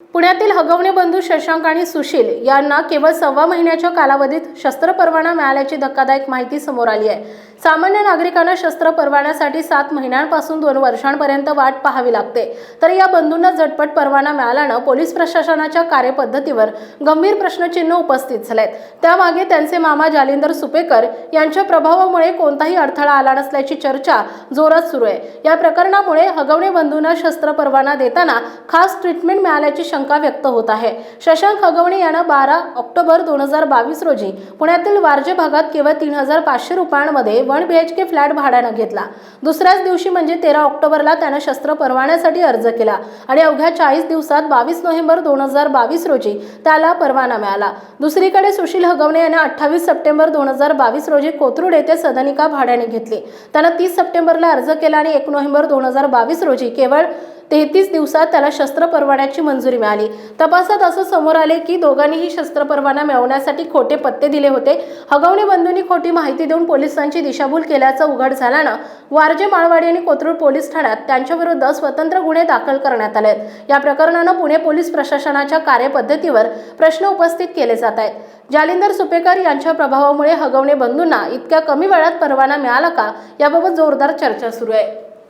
पुण्यातील हगवणे बंधू शशांक आणि सुशील यांना केवळ सव्वा महिन्याच्या कालावधीत शस्त्र परवाना मिळाल्याची धक्कादायक माहिती समोर आली आहे. सामान्य नागरिकांना शस्त्र परवान्यासाठी सात महिन्यांपासून दोन वर्षांपर्यंत वाट पाहावी लागते. तर या बंधूंना झटपट परवाना मिळाल्यानं पोलीस प्रशासनाच्या कार्यपद्धतीवर गंभीर प्रश्नचिन्ह उपस्थित झालेत. त्यामागे त्यांचे मामा जालिंदर सुपेकर यांच्या प्रभावामुळे कोणताही अडथळा आला नसल्याची चर्चा जोरात सुरू आहे. या प्रकरणामुळे हगवणे बंधूंना शस्त्र परवाना देताना खास ट्रीटमेंट मिळाल्याची शंका व्यक्त होत आहे. शशांक हगवणे यानं बारा ऑक्टोबर दोन हजार बावीस रोजी पुण्यातील वारजे भागात केवळ तीन हजार पाचशे रुपयांमध्ये one B H K flat भाड्यानं घेतला. दुसऱ्याच दिवशी म्हणजे तेरा ऑक्टोबरला त्यानं शस्त्र परवान्यासाठी अर्ज केला आणि अवघ्या चाळीस दिवसात बावीस नोव्हेंबर दोन हजार बावीस रोजी त्याला परवाना मिळाला. दुसरीकडे सुशील हगवणे याने अठ्ठावीस सप्टेंबर दोन हजार बावीस रोजी कोथरूड येथे सदनिका भाड्याने घेतली. त्यानं तीस सप्टेंबरला अर्ज केला आणि एक नोव्हेंबर दोन हजार बावीस रोजी केवळ तेहतीस दिवसात त्याला शस्त्र परवान्याची मंजुरी मिळाली. तपासात असं समोर आले की दोघांनीही शस्त्र परवाना मिळवण्यासाठी खोटे पत्ते दिले होते. हगवणे बंधूंनी खोटी माहिती देऊन पोलिसांची दिशाभूल केल्याचं उघड झाल्यानं वारजे माळवाडी आणि कोथरूड पोलीस ठाण्यात त्यांच्याविरुद्ध स्वतंत्र गुन्हे दाखल करण्यात आले आहेत. या प्रकरणानं पुणे पोलीस प्रशासनाच्या कार्यपद्धतीवर प्रश्न उपस्थित केले जात आहेत. जालिंदर सुपेकर यांच्या प्रभावामुळे हगवणे बंधूंना इतक्या कमी वेळात परवाना मिळाला का? याबाबत जोरदार चर्चा सुरू आहे.